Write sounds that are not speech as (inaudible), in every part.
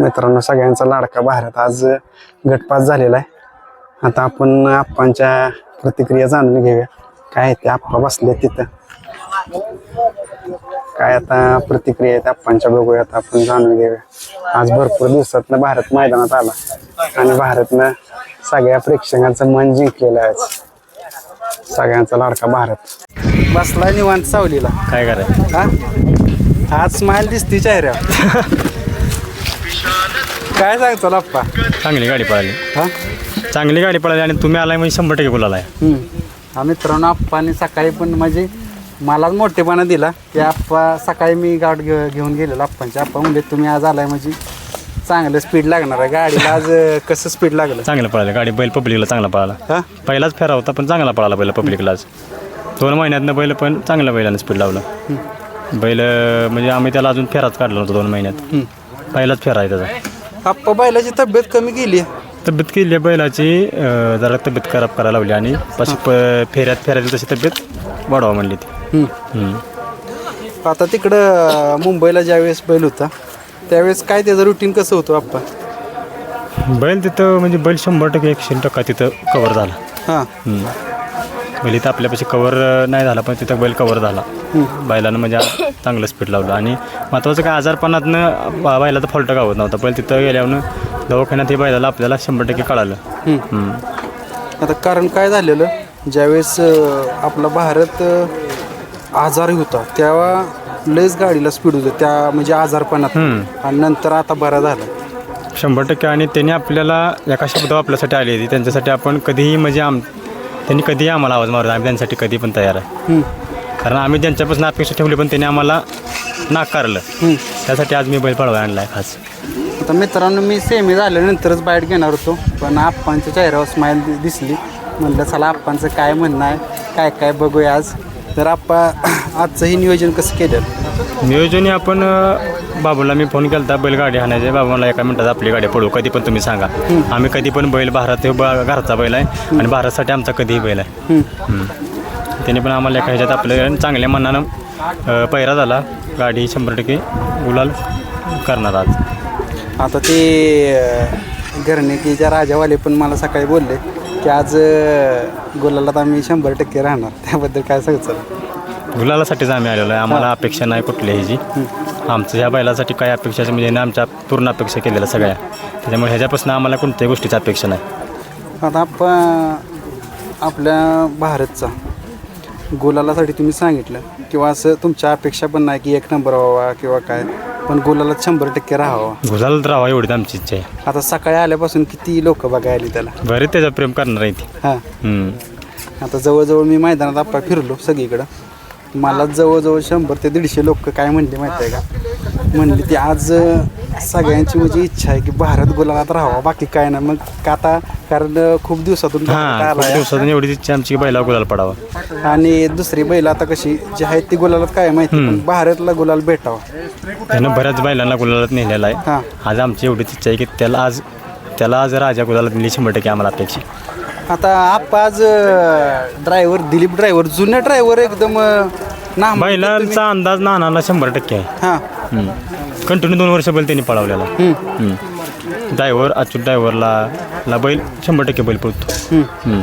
मित्रांनो सगळ्यांचा लाडका भारत आज गटपास झालेला आहे. आता आपण आप्पांच्या प्रतिक्रिया जाणून घेऊया. काय आहे ते आप्पा बसले तिथं. काय आता प्रतिक्रिया आहेत आप्पांच्या बघूयात आपण जाणून घेऊया. आज भरपूर दिवसातनं भारत मैदानात आला. आणि भारतनं सगळ्या प्रेक्षकांचं मन जिंकलेलं आहे. सगळ्यांचा लाडका भारत. बसला निवांत सावलीला. काय करायचं? हा? आज स्माइल दिसती चेहऱ्यावर. (laughs) काय सांगतो आप्पा. चांगली गाडी पळाली. हा? चांगली गाडी पळाली आणि तुम्ही आलाय म्हणजे शंभर टक्के बोलायला. हम्म. हा मित्रांनो आप्पाने सकाळी पण म्हणजे मलाच मोठेपणा दिला की आप्पा सकाळी मी गाठ घेऊ घेऊन गेलेलो आप्पांच्या. आप्पा म्हणजे तुम्ही आज आलाय म्हणजे चांगलं स्पीड लागणार आहे. गाडीला आज अं, कसं स्पीड लागलं? चांगलं पळालं. गाडी बैल पब्लिकला चांगला पळाला. हा? पहिलाच फेरा होता पण चांगला पळाला बैल पब्लिकला आज. दोन महिन्यातनं बैल पण चांगल्या बैलानं स्पीड लावलं. बैल म्हणजे आम्ही त्याला अजून फेराच काढला नव्हता दोन महिन्यात. पहिलाच फेरा आहे त्याचा. आप्पा बैलाची तब्येत कमी केली. तब्येत केली बैलाची. अं, जरा तब्येत खराब करायला लावली आणि पशी प फेऱ्यात फेऱ्यात तशी तब्येत वाढवा म्हणली ती. हम्म. आता तिकडं मुंबईला ज्यावेळेस बैल होता त्यावेळेस काय त्याचं रुटीन कसं होतं आप्पा? बैल तिथं म्हणजे बैल शंभर टक्के एकशे टक्का तिथं कवर झाला. हां. हम्म. बैल इथं आपल्यापाशी कवर नाही झाला पण तिथं बैल कवर झाला. बैलानं म्हणजे चांगलं स्पीड लावलं. आणि महत्त्वाचं काय आजारपणातनं बैलाचा फॉल्ट गावत नव्हता. पण तिथं गेल्यावर दवाखान्यात हे बैलाला आपल्याला शंभर टक्के कळालं. आता कारण काय झालेलं ज्यावेळेस आपला भारत आजारी होता तेव्हा लयच गाडीला स्पीड होतं. त्या म्हणजे आजारपणात. आणि नंतर आता बरा झाला. शंभर टक्के. आणि त्यांनी आपल्याला एका शब्द आपल्यासाठी आली होती त्यांच्यासाठी आपण कधीही म्हणजे आम त्यांनी कधीही आम्हाला आवाज मारला आम्ही त्यांच्यासाठी कधी पण तयार आहे. कारण आम्ही त्यांच्यापासून अपेक्षा ठेवली पण त्यांनी आम्हाला नाकारलं. त्यासाठी आज मी बैल पळवा आणला आहे खास. आता मित्रांनो मी सेमी झाल्यानंतरच बाईट घेणार होतो पण आप्पांच्या चेहऱ्यावर स्माईल दिसली. म्हणलं चला आप्पांचं काय म्हणणं आहे? काय काय बघूया आज? तर आप्पा आजचंही नियोजन कसं केलं? नियोजन हे आपण अं, बाबूला मी फोन केला होता बैलगाडी आणायचे. बाबा मला एका मिनिटात आपली गाडी पळू कधी पण तुम्ही सांगा. आम्ही कधी पण बैल भारत हे ब- घरचा बैल आहे आणि भारतसाठी आमचा कधीही बैल आहे. हम्म. त्याने पण आम्हाला एका ह्याच्यात आपल्या चांगल्या मनानं अं, पहिरा झाला. गाडी शंभर टक्के गुलाल करणार आज. आता ते अं, घरणेकीच्या राजावाले पण मला सकाळी बोलले की आज गुलालात आम्ही शंभर टक्के राहणार. त्याबद्दल काय सांगचं गुलालासाठीच आम्ही आलेलो आहे. आम्हाला अपेक्षा नाही कुठल्याही आमचं ह्या बैलासाठी काय अपेक्षा म्हणजे आमच्या पूर्ण अपेक्षा केलेल्या सगळ्या. त्याच्यामुळे ह्याच्यापासून आम्हाला कोणत्याही गोष्टीची अपेक्षा नाही. आता आपण आपल्या भारतचा गुलालासाठी तुम्ही सांगितलं किंवा असं तुमच्या अपेक्षा पण नाही की एक नंबर व्हावा किंवा काय. पण गुलालात शंभर टक्के राहावा. गुलाल राहावा एवढीच आमची इच्छा आहे. आता सकाळी आल्यापासून किती लोक बघायला आली त्याला? बरे त्याचं प्रेम करणार आहे ती. हां. आता जवळजवळ मी मैदानात आप्पा फिरलो सगळीकडं. मला जवळजवळ शंभर ते दीडशे लोक काय म्हणले माहिती आहे का? म्हणली ती आज सगळ्यांची म्हणजे इच्छा आहे की भारत गुलाबात राहावा बाकी काय नाही. मग का आता कारण खूप दिवसातून भारत हा खूप आलाय. दिवसातून एवढीच इच्छा आमची की बैला गुलाल पडावा. आणि दुसरी बैल आता कशी जी आहेत ती गुलालात काय माहिती पण भारतला गुलाल भेटावा. त्यानं बऱ्याच बैलांना गुलालात नेलेला आहे. हां. आज आमची एवढीच इच्छा आहे की त्याला आज त्याला आज राजा गुलालात नेली शंभर टक्के आम्हाला अपेक्षा. आता आप्पा आज ड्रायव्हर दिलीप ड्रायव्हर जुने ड्रायव्हर एकदम ना बैलांचा अंदाज नानाला शंभर टक्के आहे. हां. कंटिन्यू दोन वर्ष बैल त्यांनी पळवलेला. ड्रायव्हर अच्युत ड्रायव्हरला ला बैल शंभर टक्के बैल पळतो. हम्म.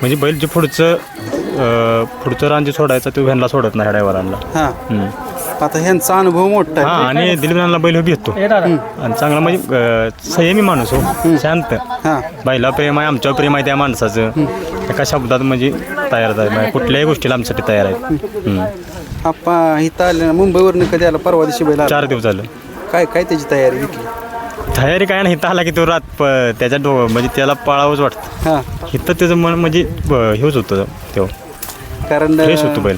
म्हणजे बैल जे पुढचं अं, पुढचं रान जे सोडायचं ते व्हॅनला सोडत नाही ड्रायव्हरांना हां. आता ह्यांचा अनुभव मोठा हा आहे आणि दिलीपनाला बैल भेटतो आणि चांगला म्हणजे अं, संयमी माणूस हो शांत. हां. बैला प्रेम आहे आमच्यावर प्रेम आहे त्या माणसाचं. एका शब्दात म्हणजे तयार आहे म्हणजे कुठल्याही गोष्टीला आमच्यासाठी तयार आहे हम्म. आप्पा इथं आले मुंबईवरनं कधी आला? परवा दिवशी बैल आला. चार दिवस झालं. काय काय त्याची तयारी घेतली तयारी काय नाही इथं आला की तो रात प- त्याच्या डो म्हणजे त्याला पळावंच वाटतं. हां. इथं त्याचं मन म्हणजे ब- हेच होतं तो कारण फ्रेश होतो बैल.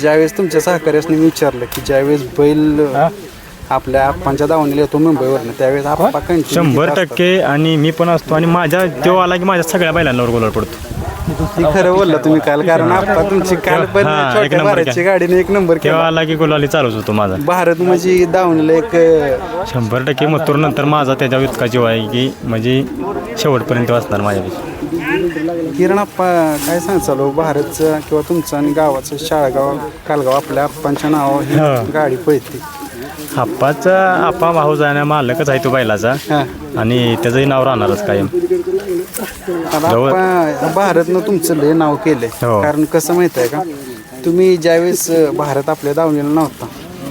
ज्यावेळेस तुमच्या सहकार्याने मी विचारलं की ज्यावेळेस बैल आपल्या आप्पांच्या दावणीला येतो मुंबईवरनं त्यावेळेस आप्पा continue शंभर तिथं टक्के आणि मी पण असतो आणि माझ्या तो आला की माझ्या सगळ्या बैलांवर गोलाल पडतो. हे खरं बोललं तुम्ही काल कारण आप्पा तुमची काल पण हां, एक छोट्या नंबर भारतची केला. गाडीने एक नंबर केला. तेव्हा आला की गुलाली चालूच होतो माझा. भारत म्हणजे दावणीला एक अं, शंभर टक्के मथुर नंतर माझा त्याच्यावर इतका जीव आहे की म्हणजे शेवटपर्यंत वाचणार माझ्यापेक्षा. किरण आप्पा काय सांग चालू भारतचं किंवा तुमचं आणि गावाचं शाळगाव कालगाव आपल्या आप्पांच्या हां. ही. गाडी पळते. आप्पाचा आप्पा भाऊ जाण्या मालकच आहे तो बैलाचा. हां. आणि त्याचंही नाव राहणारच कायम. आता जवळ- भारतनं तुमचं लय नाव केलंय. हो. कारण कसं माहीत आहे का? तुम्ही ज्यावेळेस अं, भारत आपल्या दावणीला नव्हता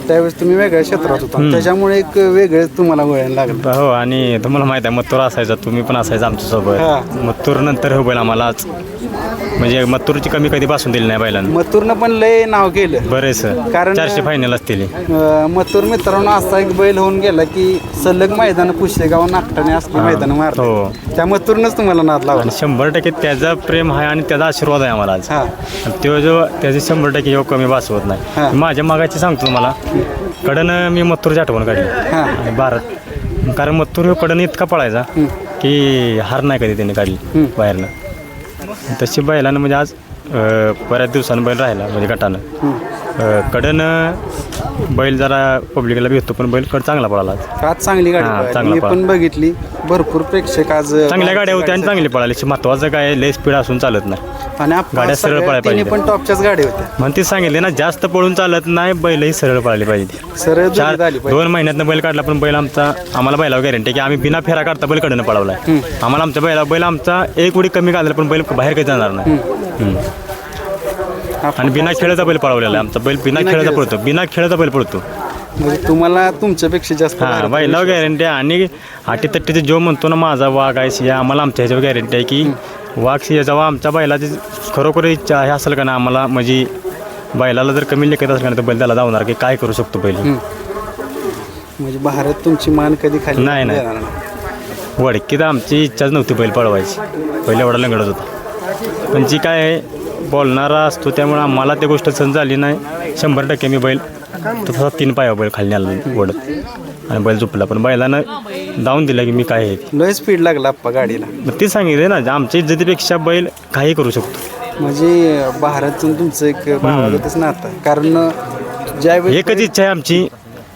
त्यावेळेस तुम्ही वेगळ्या क्षेत्रात होता. त्याच्यामुळे एक वेगळंच तुम्हाला वळण लागलं. हो आणि तुम्हाला माहीत आहे मत्तूर असायचा तुम्ही पण असायचा. आमच्यासोबत. मत्तूर नंतर हो बैल आम्हालाच म्हणजे मत्तूरची कमी कधी पासून दिली नाही बैलांना. मथुरनं पण लय नाव केलं. बरेच कारण- चारशे फायनल असतील. मथुर मित्रांनो असा एक बैल होऊन गेला की सलग मैदान पुशेगाव नागठाणे असली मैदान मारतो हो. त्या मथुरनंच तुम्हाला नाद लावला. शंभर टक्के त्याचा प्रेम आहे आणि त्याचा आशीर्वाद आहे आम्हाला आज. तो जो त्याचे शंभर टक्के योग कमी भासवत हा. नाही. माझ्या मागाची सांगतो तुम्हाला कडनं मी मत्तूरची आठवण काढली. हा. आणि भारत. कारण मत्तूर कडनं इतका पळायचा की हार नाही कधी त्याने काढली बाहेरनं. तशी बैलानं म्हणजे आज बऱ्याच दिवसानं बैल राहिला म्हणजे गटानं. कडनं बैल जरा पब्लिकला भेटतो पण बैल कड चांगला पळाला आज. चांगली गाडी मी. पण बघितली. भरपूर प्रेक्षक आज चांगल्या गाड्या होत्या आणि चांगली पळाली. महत्वाचं काय लय स्पीड असून चालत नाही. आणि गाड्या सरळ पळायला तिन्ही पाहिजे. पण टॉपच्याच गाड्या होत्या. म्हणून ते सांगितले ना जास्त पळून चालत नाही बैलही सरळ पळाली पाहिजे. सरळ चार दुरीत आली पाहिजे. दोन महिन्यातनं बैल काढला पण बैल आमचा आम्हाला बैलावर गॅरंटी की आम्ही बिना फेरा काढता बैल कडनं पळवलाय. आम्हाला आमच्या बैला बैल आमचा एक उडी कमी काढला पण बैल बाहेर काही जाणार नाही. हम्म. आणि बिना खेळाचा बैल पळवलेला आहे आमचा बैल बिना बिना खेळाचा खेळाचा. पळतो बिना खेळाचा बैल पळतो. म्हणजे तुम्हाला तुमच्यापेक्षा जास्त हा बैलावर गॅरंटी आहे. आणि आटी तट्टीचे जो म्हणतो ना माझा वाघ आहे आम्हाला आमच्या ह्याच्यावर गॅरंटी आहे की वाघ जेव्हा आमच्या बैलाची खरोखर इच्छा आहे असेल का ना आम्हाला? म्हणजे बैलाला जर कमी लेखत असेल का ना तर बैल त्याला जाणार की काय करू शकतो बैल म्हणजे भारत तुमची मान कधी खाली नाही, नाही. तर आमची इच्छाच नव्हती बैल पळवायची. बैल एवढा लंगडत होता. पण जी काय बोलणारा असतो त्यामुळे आम्हाला ती गोष्ट सहन झाली नाही. शंभर टक्के मी बैल तसा तीन पाया बैल खाली आला ओढत आणि बैल झोपला. पण बैलानं दावून दिला की मी काय आहे ते. लय स्पीड लागला आप्पा गाडीला. मग ते सांगितले ना आमच्या इज्जतीपेक्षा बैल काही करू शकतो. म्हणजे भारतचं तुमचं एक नातं. आहे. कारण ज्यावेळी एकच इच्छा आहे आमची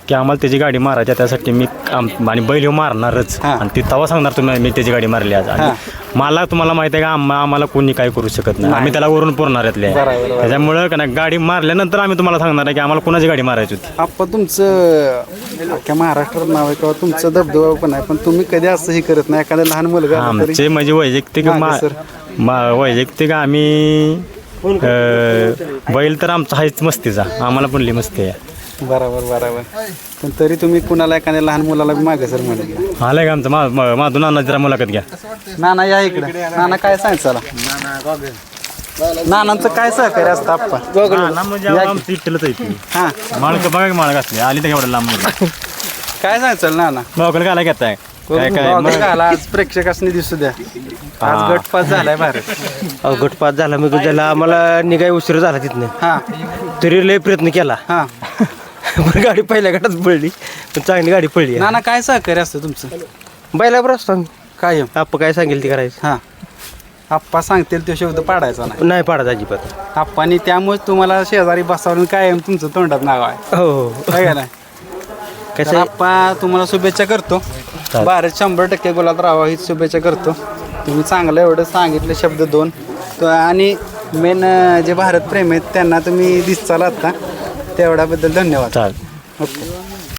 की आम्हाला त्याची गाडी मारायची आहे, त्यासाठी मी आम- आणि बैल ह्यो मारणारच हा. आणि ती तवा सांगणार तुम्ही मी त्याची गाडी मारली आज आणि हा. मला तुम्हाला माहिती आहे का आम्हा आम्हाला कोणी काय करू शकत नाही आम्ही त्याला वरून पुरणाऱ्यातले आहे. बरोबर, बरोबर. त्याच्यामुळं का नाही गाडी मारल्यानंतर आम्ही तुम्हाला सांगणार आहे की आम्हाला कोणाची गाडी मारायची होती आप्पा तुमचं अख्ख्या महाराष्ट्रात नाव आहे किंवा तुमचं दबदबा पण आहे पण तुम्ही कधी असं हे करत नाही एखाद्या लहान मुलगा आला तरी आमचे म्हणजे वैयक्तिक मागे मा- सर. मा- वैयक्तिक आम्ही अं, बैल तर आमचा आहेच मस्तीचा आम्हाला पण लई मस्ती आहे बरोबर बरोबर. पण तरी तुम्ही कुणाला एखाद्या लहान मुलाला बी मागे सर म्हणत आलाय का आमचं मा- मा- माधून नाना जरा मुलाखत घ्या. नाना या इकडे. नाना काय सांग चला? नानांचं काय सहकार्य असतं आप्पा? नाना म्हणजे आमचं इटलंच आहे. हा. बघा की माळ घातली आली तर एवढं लांब काय सांग चल नाना? मोकळ घाला घेताय काय काय? बघा मग- घाला, आज प्रेक्षकांनी दिसू द्या. आज गटपास झालाय भारत अहो गटपात झाला मग त्याला आम्हाला निघाय उशीर झाला तिथनं. हा. तरी लय प्रयत्न केला. हा. (laughs) पण गाडी पहिल्या गटात पडली. पण चांगली गाडी पडली. नाना काय सहकार्य असतं तुमचं? बैलावर असतो आम्ही. कायम? आप्पा काय सांगेल ते करायचं. हा. आप्पा सांगतील तो शब्द पाडायचा नाही. नाही पाडत अजिबात. आप्पानी त्यामुळे तुम्हाला शेजारी बसावून कायम तुमचं तोंडात नाव आहे. हो हो. काय का नाही? कसं तर आप्पा तुम्हाला शुभेच्छा करतो. भारत शंभर टक्के गुलाब राहावा हीच शुभेच्छा करतो. तुम्ही चांगलं एवढं सांगितले शब्द दोन. तो आणि मेन जे भारत प्रेम आहेत त्यांना तुम्ही दिसचाल आता. तेवढ्याबद्दल धन्यवाद. चाल ओके.